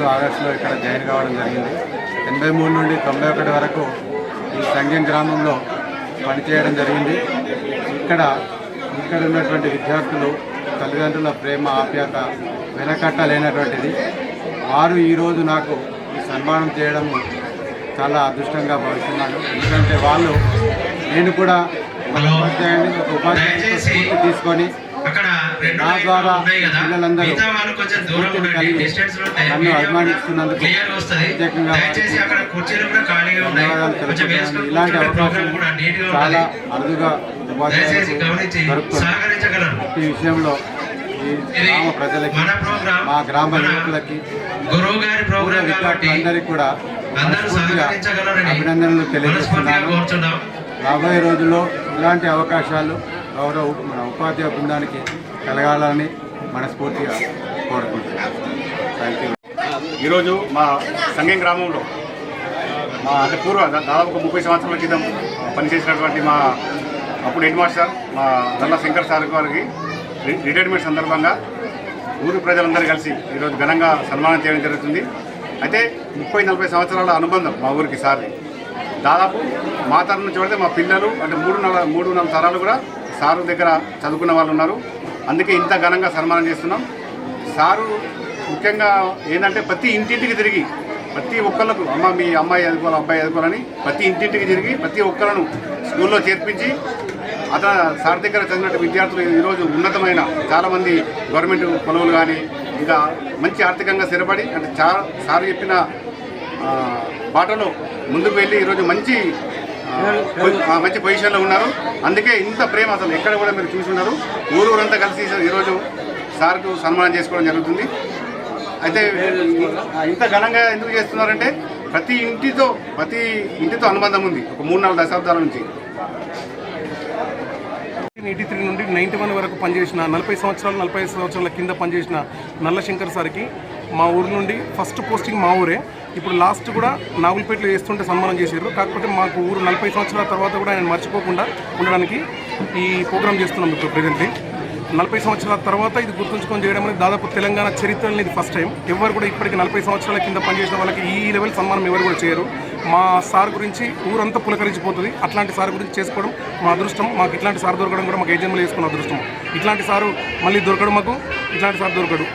మూడు ఆగస్టులో ఇక్కడ జాయిన్ కావడం జరిగింది. ఎనభై మూడు నుండి తొంభై ఒకటి వరకు ఈ సంఘం గ్రామంలో పనిచేయడం జరిగింది. ఇక్కడ ఇక్కడ ఉన్నటువంటి విద్యార్థులు తల్లిదండ్రుల ప్రేమ ఆప్యాత వెనకట్టలేనటువంటిది. వారు ఈరోజు నాకు ఈ సన్మానం చేయడం చాలా అదృష్టంగా భావిస్తున్నాను. ఎందుకంటే వాళ్ళు నేను కూడా ఒక ఉపాధ్యాయుని ఒక ఉపాధ్యాయుని తీసుకొని అక్కడ రెండు నా లైన్లు ద్వారా ఉన్నాయి కదా. పిల్లలందరూ మిగతా వాళ్ళు కొంచెం దూరం స్ఫూర్తిని ఉండండి. కలిగి డిస్టెన్స్లో నన్ను అభిమానిస్తున్నందుకు క్లియర్ వస్తుంది. ప్రత్యేకంగా దయచేసి అక్కడ కుర్చీలు కూడా ఖాళీగా ఉన్నాయి. కొంచెం వేసుకొని ప్రోగ్రామ్ కూడా నీట్గా చాలా ఉంటుంది. అరుదుగా దయచేసి ఉపాధ్యాయులకు గమనించి దొరుకుతుంది సహకరించగలరు. ఈ విషయంలో మన ప్రోగ్రామ్ మా గ్రామ యువకులకి గురువు గారి ప్రోగ్రామ్ కాబట్టి కూడా అందరూ మనస్ఫూర్తిగా సహకరించగలరని అభినందనలు తెలియజేస్తున్నాను. రాబోయే రోజుల్లో ఇలాంటి అవకాశాలు గౌరవ మన ఉపాధ్యాయ బృందానికి కలగాలని మనస్ఫూర్తిగా కోరుకుంటున్నాను. థ్యాంక్ యూ ఈరోజు మా సంఘం గ్రామంలో మా అంటే పూర్వ దాదాపు ఒక ముప్పై సంవత్సరాల క్రితం పనిచేసినటువంటి మా అప్పుడు హెడ్ మాస్టర్ మా నల్ల శంకర్ సార్ గారికి రి- రిటైర్మెంట్ సందర్భంగా ఊరు ప్రజలందరూ కలిసి ఈరోజు ఘనంగా సన్మానం చేయడం జరుగుతుంది. అయితే ముప్పై నలభై సంవత్సరాల అనుబంధం మా ఊరికి సార్ది. దాదాపు మా తరం నుంచి పడితే మా పిల్లలు అంటే మూడు నల మూడు నాలుగు తరాలు కూడా సారు దగ్గర చదువుకున్న వాళ్ళు ఉన్నారు. అందుకే ఇంత ఘనంగా సన్మానం చేస్తున్నాం. సారు ముఖ్యంగా ఏంటంటే ప్రతి ఇంటింటికి తిరిగి ప్రతి ఒక్కళ్ళకు అమ్మ మీ అమ్మాయి చదువుకోవాలి అబ్బాయి చదువుకోవాలని ప్రతి ఇంటింటికి తిరిగి ప్రతి ఒక్కళ్ళను స్కూల్లో చేర్పించి అతను సార్ దగ్గర చదివినట్టు విద్యార్థులు ఈరోజు ఉన్నతమైన చాలామంది గవర్నమెంట్ పనులు కానీ ఇంకా మంచి ఆర్థికంగా స్థిరపడి అంటే చాలా సార్ చెప్పిన బాటలో ముందుకు వెళ్ళి ఈరోజు మంచి మంచి పొజిషన్లో ఉన్నారు. అందుకే ఇంత ప్రేమ అసలు ఎక్కడ కూడా మీరు చూసున్నారు ఊరు ఊరంతా కలిసి ఈరోజు సార్కు సన్మానం చేసుకోవడం జరుగుతుంది. అయితే ఇంత ఘనంగా ఎందుకు చేస్తున్నారంటే ప్రతి ఇంటితో ప్రతి ఇంటితో అనుబంధం ఉంది. ఒక మూడు నాలుగు దశాబ్దాల నుంచి. ఎయిటీ త్రీ నుండి నైన్టీ వన్ వరకు పనిచేసిన నలభై సంవత్సరాలు నలభై సంవత్సరాల కింద పనిచేసిన నల్లశంకర్ సార్కి మా ఊరు నుండి ఫస్ట్ పోస్టింగ్ మా ఊరే. ఇప్పుడు లాస్ట్ కూడా నాగులపేటలో వేస్తుంటే సన్మానం చేశారు కాకపోతే మాకు ఊరు నలభై సంవత్సరాల తర్వాత కూడా ఆయన మర్చిపోకుండా ఉండడానికి ఈ ప్రోగ్రామ్ చేస్తున్నాం ఇప్పుడు ప్రజెంట్లీ నలభై సంవత్సరాల తర్వాత ఇది గుర్తుంచుకొని చేయడం అనేది దాదాపు తెలంగాణ చరిత్రలో ఇది ఫస్ట్ టైం ఎవరు కూడా ఇప్పటికి నలభై సంవత్సరాల కింద పనిచేసిన వాళ్ళకి ఈ లెవెల్ సన్మానం ఎవరు కూడా చేయరు. మా సార్ గురించి ఊరంతా పులకరించిపోతుంది. అట్లాంటి సార్ గురించి చేసుకోవడం మా అదృష్టం. మాకు ఇట్లాంటి సార్ దొరకడం కూడా మాకు ఏజెంట్లు వేసుకున్న అదృష్టం. ఇట్లాంటి సారు మళ్ళీ దొరకడం మాకు ఇట్లాంటి సార్ దొరకడు.